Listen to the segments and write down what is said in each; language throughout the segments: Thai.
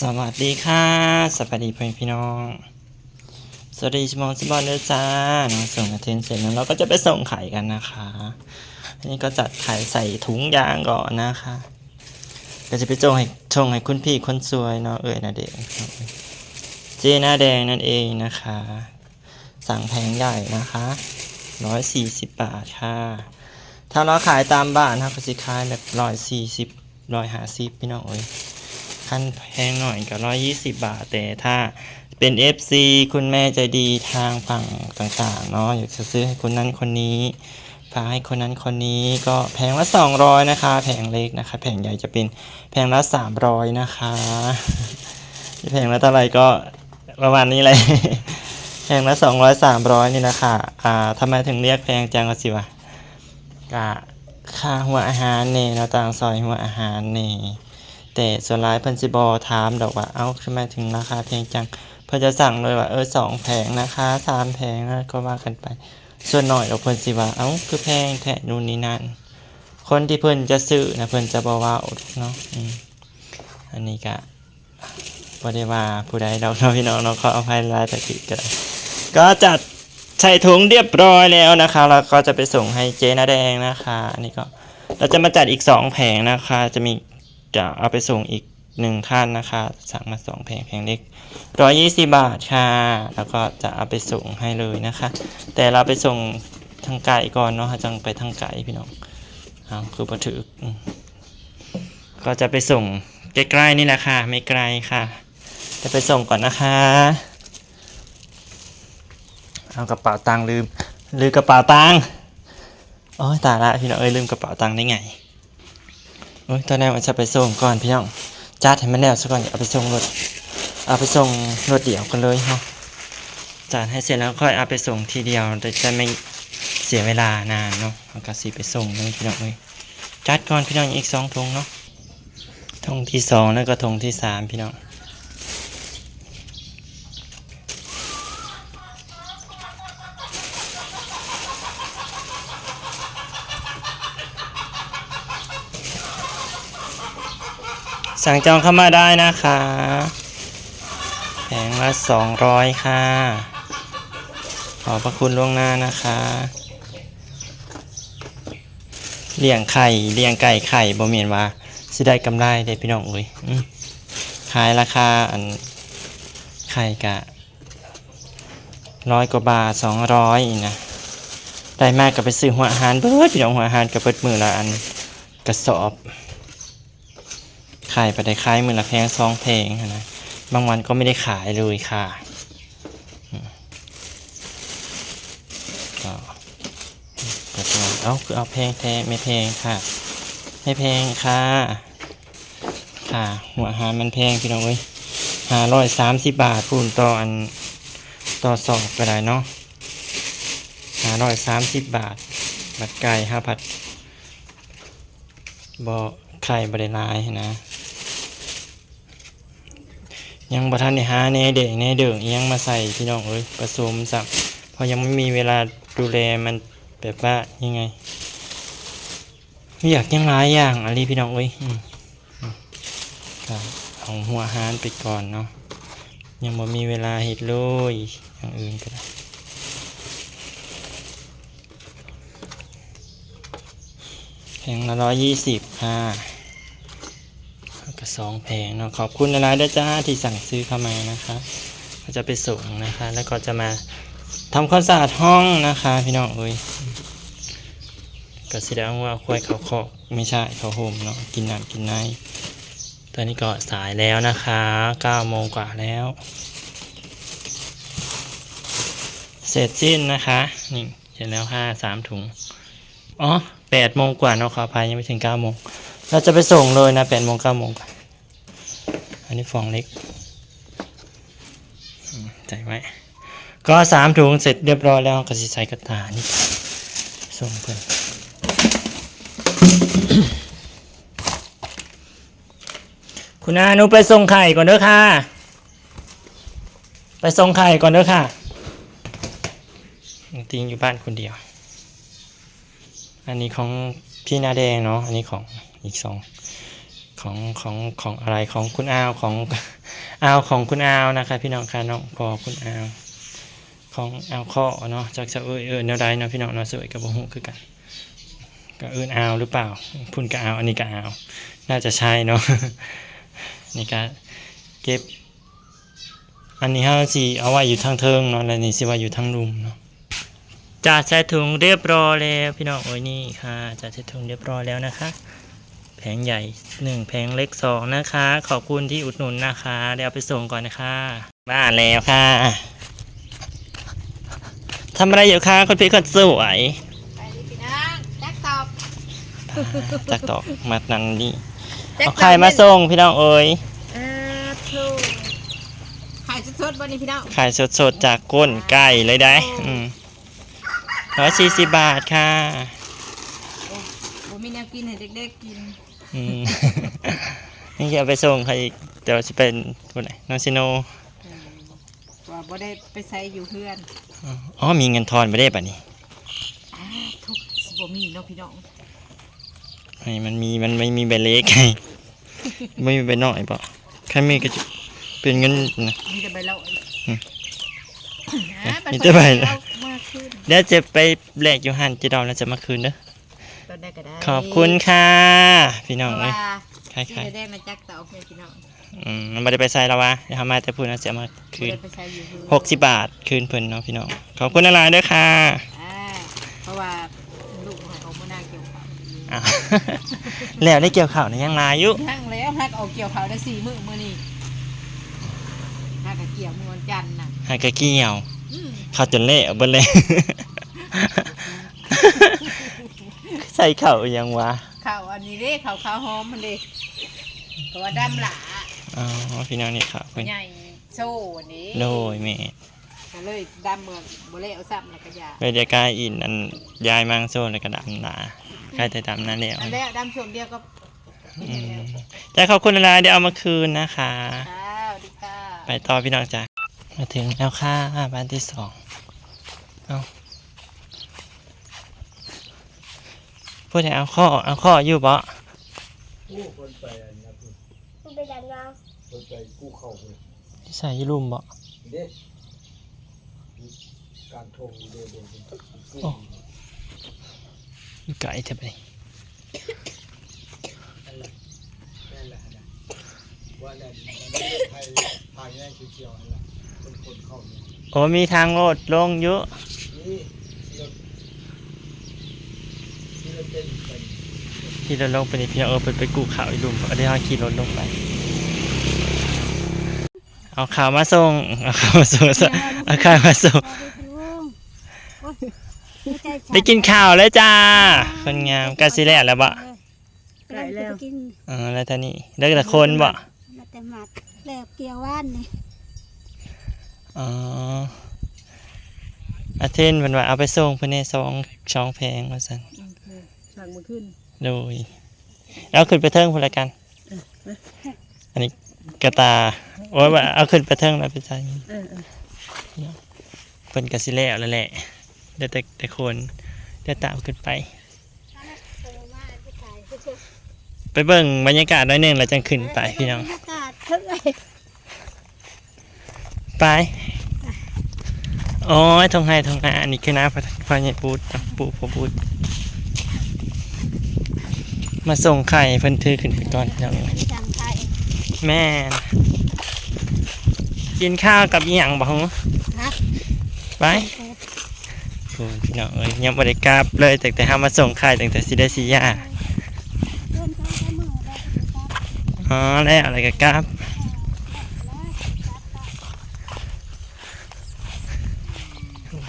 สวัสดีค่ะ สวัสดีพ่อแม่พี่น้อง สวัสดีชมองสบอลเด้อจ้าน้องส่งกระเทนเสร็จแล้วเราก็จะไปส่งไข่กันนะคะอันนี้ก็จัดไข่ใส่ถุงยางก่อนนะคะ ก็จะไปจงให้ชงให้คุณพี่คนสวยเนาะเอ่ยนาเดงเจหน้าแดงนั่นเองนะคะ สั่งแพงใหญ่นะคะร้อยสี่สิบบาทค่ะ ถ้าเราขายตามบ้านนะก็สิขายแบบร้อยสี่สิบร้อยห้าสิบพี่น้องเอ้ย ขั้นแพงหน่อยก็ร้อยยี่สิบบาท แต่ถ้าเป็น FC คุณแม่ใจดีทางฝั่งต่างๆเนาะอยากจะซื้อให้คนนั้นคนนี้พาให้คนนั้นคนนี้ก็แพงละ200นะคะแผงเล็กนะคะแผงใหญ่จะเป็นแพงละ300นะคะแพงละเท่าไหร่ก็ประมาณนี้เลยแพงละ200 300นี่นะคะอ่าทำไมถึงเรียกแพงจังก็สิวะกะค่าหัวอาหารเน่เนาะต่างซอยหัวอาหารเน่ แต่ส่วนร้ายเพิ่นสิบอถามดอกว่าเอ้าทำไมถึงราคาแพงจัง เพิ่นจะสั่งเลยว่าเออสองแผงนะคะสามแผงนะก็ว่ากันไป ส่วนหน่อยดอกเพิ่นสิว่าเอ้าคือแพงแท้นู่นนี่นั่นคนที่เพิ่นจะซื้อนะเพิ่นจะบอกว่าเนาะอ,อันนี้ก็บ่ได้ว่าผู้ใดดอกเนาะพี่น้องเนาะขออภัยหลายแต่ผิดก็ได้ก็จัดใส่ถุงเรียบร้อยแล้วนะคะแล้วก็จะไปส่งให้เจ๊นาแดงนะคะ อันนี้ก็เราจะมาจัดอีกสองแผงนะคะ จะมี จะเอาไปส่งอีกหนึ่งท่านนะคะ สั่งมาสองแผงแผงเล็กร้อยี่สิบาทค่ะ แล้วก็จะเอาไปส่งให้เลยนะคะ แต่เราไปส่งทางไก่ก่อนเนาะจังไปทางไก่พี่น้องเอาคือประถือก็จะไปส่งใกล้ๆนี่แหละค่ะ ไม่ไกลค่ะ จะไปส่งก่อนนะคะ เอากระเป๋าตังค์ลืมลืมกระเป๋าตังค์โอ้ยตายละพี่น้องเอ้ยลืมกระเป๋าตังค์ได้ไง โอ้ยตอนแรกว่าจะไปส่งก่อนพี่น้องจัดให้มันแล้วซะก่อนเอาไปส่งรถเอาไปส่งรถเดี่ยวกันเลยเนาะจัดให้เสร็จแล้วค่อยเอาไปส่งทีเดียวแต่จะไม่เสียเวลานานเนาะเอากระสีไปส่งเลยพี่น้องเลยจัดก่อนพี่น้องอีกสองทงเนาะทงที่สองแล้วก็ทงที่สามพี่น้อง สั่งจองเข้ามาได้นะคะแผงละสองร้อยค่ะ ขอบพระคุณล่วงหน้านะคะเลี้ยงไข่เลี้ยงไก่ไข่บ่เมียนว่าสิได้กำไรได้พี่น้องเอ้ยขายราคาอันไข่กะร้อยกว่าบาทสองร้อยนะได้มากก็ไปซื้อหัวอาหารเบิดพี่น้องหัวอาหารกับเบิดมือละอันกระสอบ ขายไปได้ขายมือละแพงซองเพลงนะบางวันก็ไม่ได้ขายเลยค่ะก็ก็ตัวเอาคือเอาแพงแท้ไม่แพงค่ะ ไม่แพงค่ะ ค่ะ หัวอาหารมันแพงพี่น้องเอ้ยห้าร้อยสามสิบบาทพูนต่ออันต่อสอบก็ได้เนาะห้าร้อยสามสิบบาท บัดไก่ห้าผัดบ่ไข่บริลายนะ ยังประทันในหาแน่เด็กแน่เดิงอิหยังมาใส่พี่น้องเอ้ยผสมสับเพราะยังไม่มีเวลาดูแลมันแบบว่ายังไง อยากยังหลายอย่างอะไรพี่น้องเอ้ยอืมอืมก็เอาหัวหารไปก่อนเนาะยังบ่มีเวลาเห็ดเลยอย่างอื่นก็ได้แพงละร้อยยี่สิบค่ะ ก็สองแผงเนาะขอบคุณหลายๆด้วยจ้าที่สั่งซื้อเข้ามานะคะ ก็จะไปส่งนะคะ แล้วก็จะมาทำความสะอาดห้องนะคะ พี่น้องเอ้ยก็แสดงว่าควายเขาเคอกไม่ใช่เขาโฮมเนาะกินน้ำกินไนตอนนี้ก็สายแล้วนะคะ9โมงกว่าแล้ว เสร็จสิ้นนะคะนี่เสร็จแล้วห้าสามถุงอ๋อแปดโมงกว่าเนาะขออภัยยังไม่ถึงเก้าโมงเราจะไปส่งเลยนะแปดโมงเก้าโมงอั นนี้ฟองเล็กใส่ไว้ก็สามถุงเสร็จเรียบร้อยแล้วก็สิใส่กระตานี่ส่งเพื่อนคุณอาหนูไปส่งไข่ก่อนเด้อค่ะ ไปส่งไข่ก่อนเด้อค่ะติงอยู่บ้านคนเดียว อันนี้ของพี่นาแดงเนาะอันนี้ของอีกสอง ของของของอะไรของคุณอาวของอาวของคุณอาวนะคะพี่น้องค่ะน้องพอคุณอาวของอาวข้อเนาะจากจะเอ้ยเออแนวใดเนาะพี่น้องเนาะสวยกับบ่ฮู้คือกันก็เอิ้นอาวหรือเปล่าพุ่นก็อาวอันนี้ก็อาวน่าจะใช่เนาะนี่ก็เก็บ อันนี้เฮาสิเอาไว้อยู่ทางเทิงเนาะแล้วนี่สิไว้อยู่ทางรุมเนาะจัดใส่ถุงเรียบร้อยแล้วพี่น้องโอ้ยนี่ค่ะจัดใส่ถุงเรียบร้อยแล้วนะคะ ผงใหญ่หนึ่งแผงเล็กสองนะคะ ขอบคุณที่อุดหนุนนะคะ เดี๋ยวเอาไปส่งก่อนนะคะ บ้านแล้วค่ะทำอะไรอยู่คะคุณพี่คนสวยไปดิพี่น้องแจ็คตอบจากตอกมานันนี่เอาใครมาส่งพี่น้องเอ้ยเออถูกขายสดๆบนนี้พี่น้องขายสดๆจากก้นไก่เลยได้อืมร้อยสี่สิบบาทค่ะผมมีแนวกินให้เด็กๆกินอืม นี่จะเอาไปส่งใครอีกเดี๋ยวจะเป็นคนไหนน้องซิโนว่าบ่ได้ไปใส่อยู่เพื่อนอ๋อมีเงินทอนไม่ได้ป่ะนี่อ่าทุกสิบ่มีเนาะพี่น้องไอ้มันมีมันไม่มีใบเล็กไงไม่มีใบน้อยป่ะแค่มีก็จะเป็นเงินนะมีแต่ใบละอืมอ่ามีแต่ใบละเอามากขึ้นเดี๋ยวจะไปแลกอยู่หันจีดอมแล้วจะมาคืนเด้อ ตอนได้ก็ได้ขอบคุณค่ะ พี่น้องเพราะเอ้ยว่าคล้ายที่ได้มาแจ็คตอบเนี่ยพี่น้องๆอืมมันไม่ได้ไปใส่แล้ววะเดี๋ยวทำมาแต่พูดนะจะมาบ่คืนได้ไปใส่อยู่เพื่อนหกสิบบาทคืนเพิ่นเนาะพี่น้องขอบคุณอะไรด้วยค่ะอ่าเพราะว่าลูกของเขาบ่น่าเกี่ยวข้าวอ้าวแล้วได้เกี่ยวข่าวในยังลายอยู่ทั้งแล้วฮักเอาเกี่ยวข้าวได้สี่มื้อมื้อนี้ฮักกับเกี่ยวมื้อวันจันทร์น่ะหากะเกี่ยวอืมข้าวจนเละเอาเบิดเลย ใส่เข่าวอีหยังวะข้าวอันนี้เด้ข้าวขาวหอมมันเด้ตัวดำหลาอ๋อพี่น้องนี่ครับเพิ่นใหญ่โซ่อันนี้โดยแม่ก็เลยดำเหมือนบ่เละเอาซ้ำแล้วก็ยาไปเดียวกายอินอันยายมังโซ่แล้วก็ดำหนาใกล้แต่ดำนั่นแล้วอันแล้วดำช่วงเดียวก็อืมแต่ขอบคุณอะไรเดี๋ยวเอามาคืนนะคะ ข้าวดีค่ะ ไปต่อพี่น้องจ้ะมาถึงแล้วค่ะบ้านที่สองเอา พูดถึงเอาข้อเอาข้ออยู่บ่กู้คนไปอันนะคุณมันเป็นมางงามคนไปกู้เข้าเลยใส่ยี่ลุมบ่เด็กการทงเดียวเดียวกู้อ้อยู่ไกลเท่าไปนั่นแหละนั่นแหละนะว่านั่นไทยทางแย่เขียวๆนั่นแหละคนคนเข้าเนี่ยโอ้มีทางโลดลงเยอะนี่ นี่รถเป็นไปที่เราลงไปนี่พี่น้องเออไปไปกูข่าวอีลุมเอาได้เอาขี่รถลงไป เอาข่าวมาส่งเอาข่าวมาส่งเอาข่าวมาส่งได้กินข้าวแล้วจ้าคนงามกาซิแลแล้วบ่ไก่แล้วกินอ๋อแล้วท่านี่แล้วแต่คนบ่มาแต่หมัดแล้วเกี่ยวว่านนี่อ๋ออาเทนเพิ่นว่าเอาไปส่งเพิ่นในสองช่องแพงว่าซั่น สั่งมือขึ้นโดยแล้วขึ้นไปเทิงพละกัน อันนี้กระตาโอ้ยว่าเอาขึ้นไปเทิงแล้วไปใส่เออเพิ่นกาซิแลแล้วแหละเดี๋ยวแต่แต่คนเดี๋ยวตามขึ้นไป ไปเบิ่งบรรยากาศหน่อยหนึงแล้วจังขึ้นไปพี่น้องบรรยากาศเท่าไหร่ไปโอ้ยทองไห้ทองนาอันนี้คือน้าพระพระใหญ่ปูดปูพอปูด มาส่งไข่เพิ่นถือขึ้นไปก่อนพี่น้องทางไทยแม่นกินข้าวกับอีหยังบ่ฮู้นะไปโอ้ยพี่น้องเอ้ยยังบ่ได้กลับเลยแต่แต่เฮามาส่งไข่ตั้งแต่สิได้สิยาเริ่มต้นใช้มือแล้วก็อ๋อแล้วอะไรก็กลับ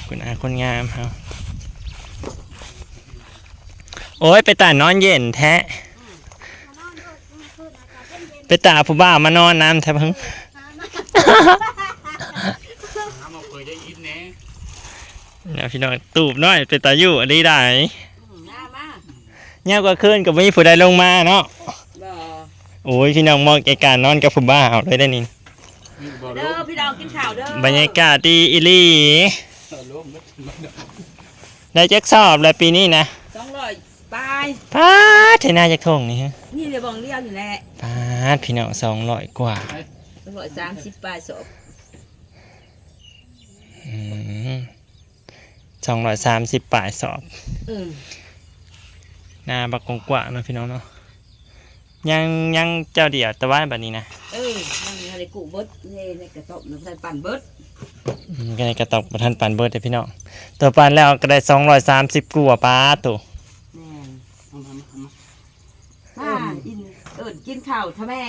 คุณอาคนงามเฮาโอ้ยไปตานอนเย็นแท้มานอนด้วยมาคืนอากาศเย็นไปตาผู้บ่าวมานอนน้ำแท้เพิ่งๆหามาน้ำมาเปิดได้ยินแน่เดี๋ยวพี่น้องตูบน้อยไปตาอยู่อันนี้ได้มามาเงียบกว่าคืนกับมีผู้ใดลงมาเนาะบ่โอ้ยพี่น้องมองไกการนอนกับผู้บ่าวเลยได้นี่มีบ่เด้ล้อมพี่น้องกินข้าวเด้อบรรยากาศดีอิลีล้มมันมันได้แจ็คสอบแล้วปีนี้นะต้องร้อย ปลายป้าดเทน่าจะทงนี่ฮะนี่เดี๋ยวบองเลี้ยวนี่แหละป้าดพี่น้องสองร้อยกว่าร้อยสามสิบปลายศพสองร้อยสามสิบปลายสอบอืมหนาบักกว้างๆเนาะพี่น้องเนาะยังยังเจ้าเดียวแต่ว่าแบบนี้นะเออนั่งอะไรกูเบิดนี่ในกระสอบน้ำใส่ปั่นเบิดอืมก็ในกระตอกประทันปันเบิร์ดเลยพี่น้องตัวปันแล้วก็ได้สองร้อยสามสิบกว่าป้าตัว แม่นเอามาเอามามาอินเอิญ กินข้าวท่าแม่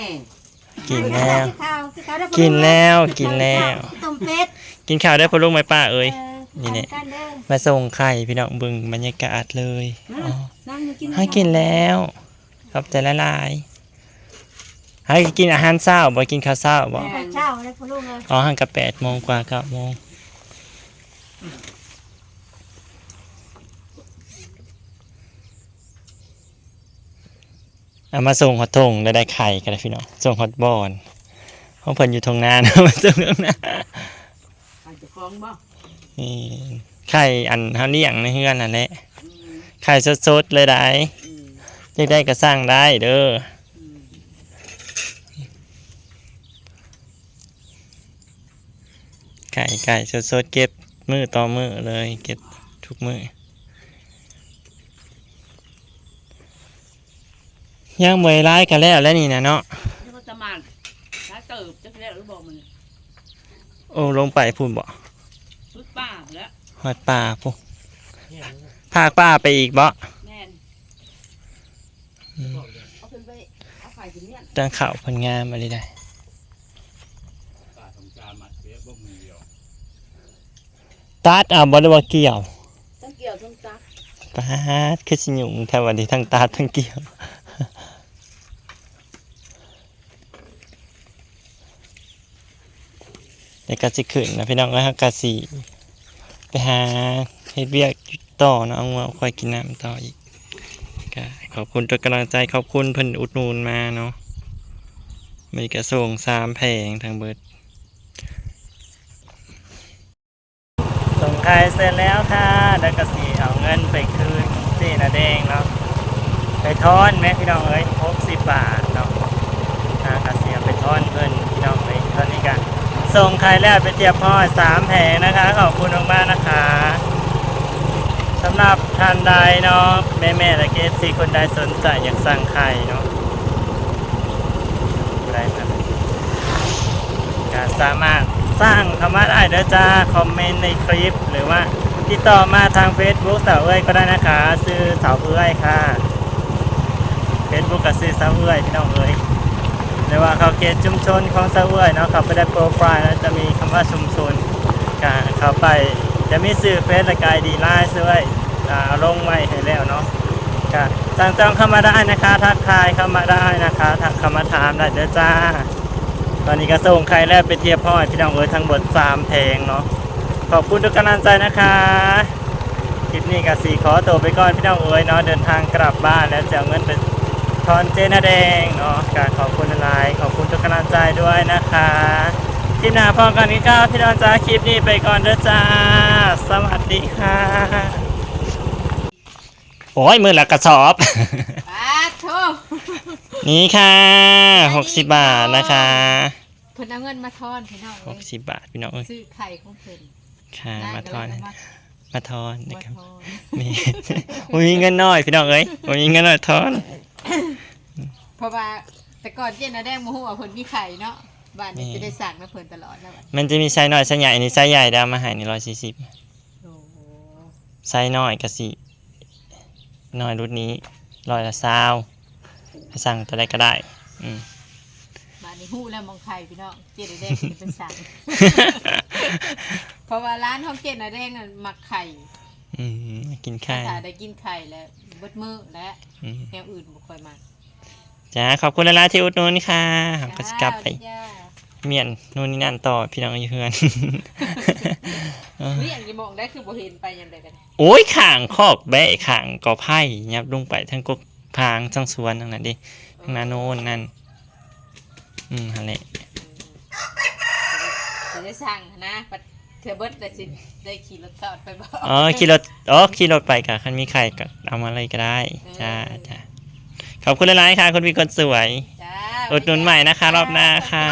กินแล้ว ข้าวข้าวได้กินแล้วกินแล้ว ต้มเป็ดกินข้าวได้พอลูกไหมป้าเอ้ยเออนี่เนี่ยทานกันเด้อมาส่งไข่พี่น้องเบึงบรรยากาศเลยอ๋อนั่งอยู่กินให้กินแล้วขอบใจละลายให้กินอาหารเช้าบ่กินข้าวเช้าบ่ข้าวเช้าได้พ่อลูกเลยอ๋อห่างกับแปดโมงกว่าเก้าโมง เอามาส่งฮอตทงแล้วได้ไข่กันเลยพี่น้องส่งฮอตบอลห้องเพิ่นอยู่ทงนานะมาส่งตรงนาอาจจะฟ้องบ่นี่ไข่อันเฮาเลี้ยงในเฮือนนั่นแหละอืมไข่สดๆเลยได้อืมอยากได้ก็สร้างได้เด้ออืมไก่ไก่สดๆเก็บมือต่อมือเลย เก็บทุกมือ ย่างเมยร้ายกันแล้วแล้วนี่นะเนาะนี่ก็จะมาถ้าเติบจะแล้วหรือบอกมันโอ้ลงไปพูดบ่พุดป้าแล้วหอดป่าพูพากป้าไปอีกบ่แม่นอืมเอาขึ้นไปเอาไฟถึงเนี่ยตั้งข่าวผลงานมาเลยได้ตัดเอาบริวาเกี่ยวต้องเกี่ยวต้องตักปาดคือสิหยุ่งแทวันนี้ทั้งตัดทั้งเกี่ยว เดี๋ยวก็สิขึ้นนะพี่น้องก็กะสิไปหาเฮ็ดเวียกต่อเนาะเอางัวค่อยกินน้ำต่ออีกก็ขอบคุณทุกกำลังใจขอบคุณเพิ่นอุดหนุนมาเนาะมีกระส่งสามแผงทางเบิดส่งขายเสร็จแล้วค่ะแล้วก็สีเอาเงินไปคืนเจนาแดงเนาะไปทอนแม่พี่น้องเอ้ยหกสิบบาทเนาะอ่ากเสียไปทอนเพิ่น ส่งขายแล้วไปเทียบพ่อสามแผงนะคะ ขอบคุณมากๆนะคะสำหรับท่านใดเนาะแม่แม่และเกสซีคนใดสนใจอยากสั่งไข่เนาะได้ครับก็สามารถสร้างคำว่าได้เด้อจ้าคอมเมนต์ในคลิป หรือว่าติดต่อมาทาง Facebook สาวเอ้ยก็ได้นะคะ ซื้อสาวเอ้ยค่ะ Facebook กับซื้อสาวเอ้ยพี่น้องเอ้ย หรือว่าเขาเขตชุมชนของสาวเอ้ยเนาะเขาไปได้โปรไฟล์แล้วจะมีคำว่าชุมชนก็เข้าไปจะมีสื่อเฟซและกายดีไลน์ด้วยอ่าเอาลงไว้ให้แล้วเนาะก็สั่งจองเข้ามาได้นะคะ ทักทายเข้ามาได้นะคะทักเข้ามาถามได้เด้อจ้า ตอนนี้ก็ส่งใครแล้วไปเทียบพ่อพี่น้องเอ้ยทั้งหมด3เพลงเนาะขอบคุณทุกกำลังใจนะคะคลิปนี้ก็สีขอตัวไปก่อนพี่น้องเอ้ยเนาะเดินทางกลับบ้านแล้วจะเอาเงินไป ทอนเจนาแดงเนาะกขอบคุณหลายขอบคุณทุกกำลังใจด้วยนะคะคลิปหน้าพอกันนี้ก็พี่น้องจ้าคลิปนี้ไปก่อนเด้อจ้า สวัสดีค่ะ โอ้ยมือละกระสอบ ปาโทนี่ค่ะ60บาทนะคะเพิ่นเอาเงินมาทอนพี่น้องหเอ้กยสิบบาทพี่น้องเอ้ยซื้อไข่ของเพิ่นค่ะ ได้มาทอน ก็เลยมามาทอนนะครับทอน นี่ผมมีเงินน้อยพี่น้องเอ้ยผมมีเงินน้อยทอน เพราะว่าแต่ก่อนเจนน่ะแดงบ่ฮู้ว่าเพิ่นมีไข่เนาะบ้านนี้จะได้สั่งมาเพิ่นตลอดแล้วบัดมันจะมีไซส์น้อยไซส์ใหญ่อันนี้ไซส์ใหญ่ดาวมาใหายนี่ร้อยสี่สิบโอ้โหไซส์น้อยกะสิน้อยรุ่นนี้ร้อยละซาวสั่งตัวใดก็ได้ อืม บ้านนี้ฮู้แล้วมองไข่พี่น้องเจนน่ะแดงสิเป็นสั่ง เพราะว่าร้านของเจนน่ะแดงน่ะมักไข่อืมกินไข่ถ้าได้กินไข่แล้ว เบิดมื้อและอืมแนวอื่นบ่ค่อยมักจ้าขอบคุณหลายๆที่อุดหนุนค่ะก็จะกลับไปจ้าเมียนนู่นนี่นั่นต่อพี่น้องอยู่เฮือนเออเรียงกี่โมงได้คือบ่เห็นไปยามใดกันโอ้ยข่างคอกแบะข่างกอไผ่ยับลงไปทั้งกกพางทั้งสวนทั้งนั้นดิทั้งนาโน่นนั่น อืมฮันแหละจะได้สั่งนะปัดถถื อเบิดแต่สิได้ขี่รถจอดไปบอกอ๋อขี่รถอ๋อขี่รถไปกะคันมีใครก็เอามาเลยก็ได้จ้าจ้าขอบคุณหลายๆค่ะคุณพี่คนสวยจ้าอุดหนุนใหม่นะคะ รอบหน้าค่ะ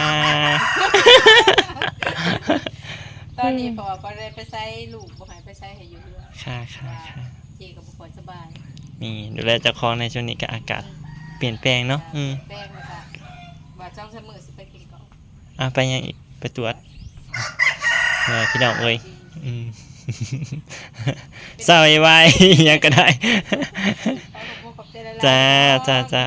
ตอนนี้พอก็ได้ไปใช้ลูกบ่ใหายไปใช้ให้อยู่เรือค่ะค่ะค่ะเจกับบุคคลสบายนี่ดูแลเจ้าของในช่วงนี้ก็อากาศเปลี่ยนแปลงเนาะอืมแป้งนะคะว่าจ้องเสมอสิไปกินก่อนอะไปยังอีกไปตรวจ เออพี่น้องเอ้ยอืมเศร้าไว้ยังก็ได้ขอขอบคุณขอบใจหลายๆจ้าจ้าจ้า